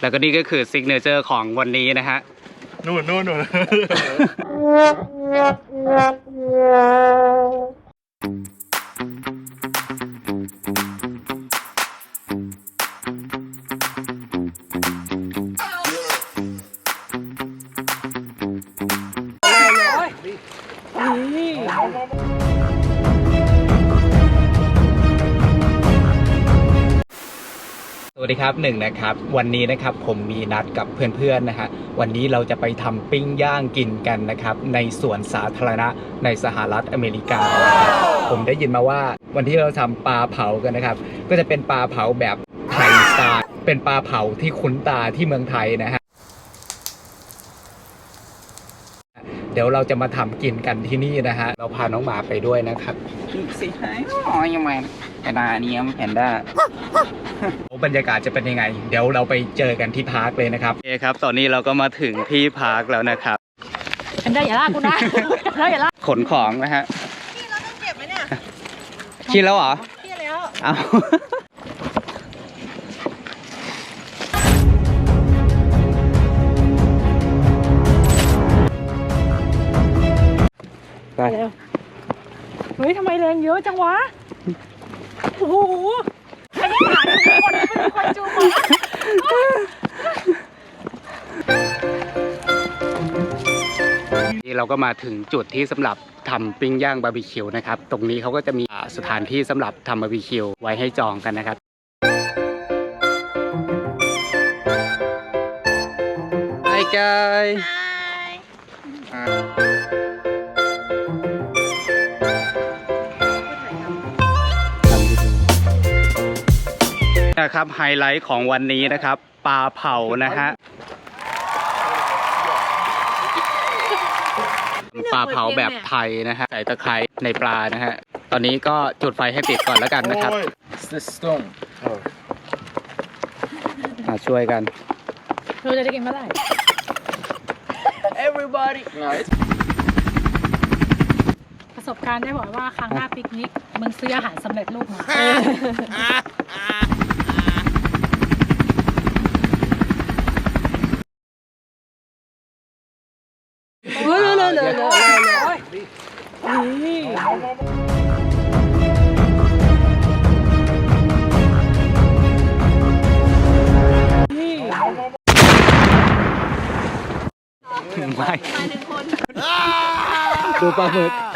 แล้วก็นี่ก็คือซิกเนเจอร์ของวันนี้นะฮะ นู่นนู่นนู่น สวัสดีครับหนึ่งนะครับวันนี้นะครับผมมีนัดกับเพื่อนๆนะฮะวันนี้เราจะไปทำปิ้งย่างกินกันนะครับในสวนสาธารณะในสหรัฐอเมริกานะครับผมได้ยินมาว่าวันที่เราทำปลาเผากันนะครับ ก็จะเป็นปลาเผาแบบไทยสไตล์เป็นปลาเผาที่คุ้นตาที่เมืองไทยนะฮะ ดี๋ยวเราจะมาทำกินกันที่นี่นะฮะ เราพาน้องหมาไปด้วยนะครับสิไอ้อ๋อยังไงแพนด้านี่ยังแพนด้าบรรยากาศจะเป็นยังไง เดี๋ยวเราไปเจอกันที่พาร์คเลยนะครับโอเคครับ ตอนนี้เราก็มาถึงที่พาร์คแล้วนะครับแพนด้าอย่าลากกูนะแพนด้าอย่าลากขนของนะฮะพี่เราต้องเก็บไหมเนี่ยคิดแล้วเหรอพี่แล้วเอา ไปเร็วเฮ้ยทำไมแรงเยอะจังวะ โอ้โหใครจะผ่านทุกคนไม่มีคนจูงหมานี่เราก็มาถึงจุดที่สำหรับทำปิ้งย่างบาร์บีคิวนะครับ ตรงนี้เขาก็จะมีอ่าสถานที่สำหรับทำบาร์บีคิวไว้ให้จองกันนะครับ Hi guys นะครับไฮไลท์ของวันนี้นะครับปลาเผานะฮะปลาเผาแบบไทยนะฮะใส่ตะไคร้ในปลานะฮะตอนนี้ก็จุดไฟให้ติดก่อนแล้วกันนะครับ The stone มาช่วยกันเราจะได้กินเมื่อไหร่ everybody no it's ประสบการณ์ได้บอกว่าครั้งหน้าปิกนิกมึงซื้ออาหารสำเร็จรูปมาเฮ้ยเลยเลยเลยเลยนี่ นี่ ไม่ ดูปลาหมึก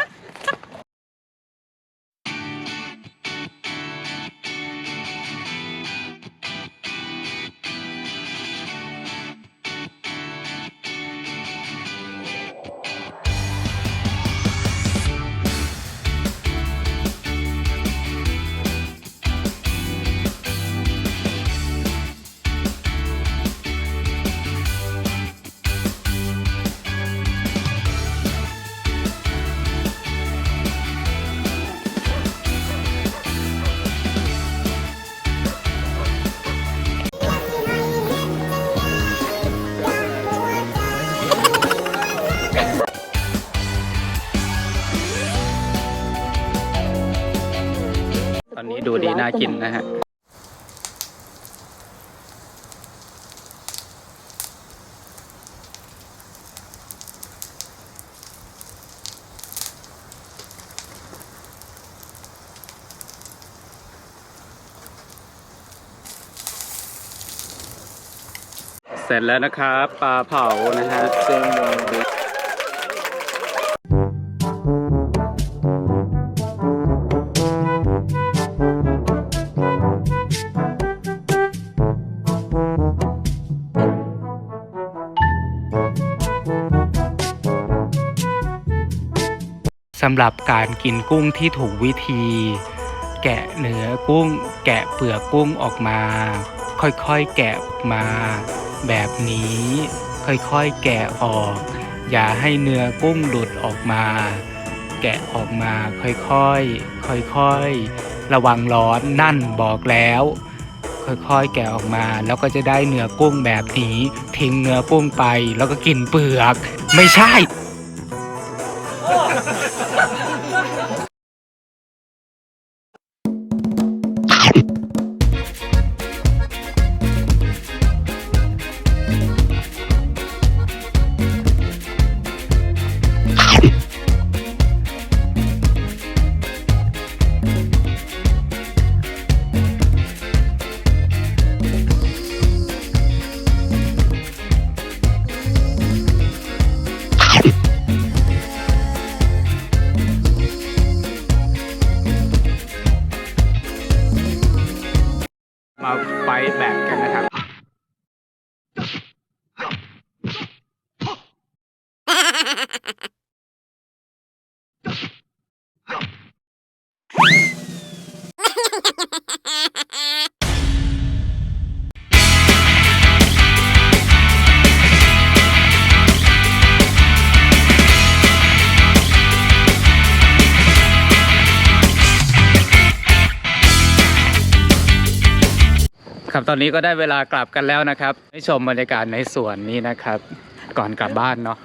อนนี้ดูดีน่ากินนะฮะเสร็จแล้วนะครับ ปลาเผานะฮะ สำหรับการกินกุ้งที่ถูกวิธี แกะเนื้อกุ้ง แกะเปลือกกุ้งออกมา ค่อยๆแกะออกมา แบบนี้ ค่อยๆแกะออก อย่าให้เนื้อกุ้งหลุดออกมา แกะออกมาค่อยๆค่อยๆระวังร้อนนั่นบอกแล้วค่อยๆ แกะออกมาแล้วก็จะได้เนื้อกุ้งแบบนี้ ทิ้งเนื้อกุ้งไปแล้วก็กินเปลือก ไม่ใช่ ครับตอนนี้ก็ได้เวลากลับกันแล้วนะครับ ให้ชมบรรยากาศในสวนนี้นะครับ ก่อนกลับบ้านเนาะ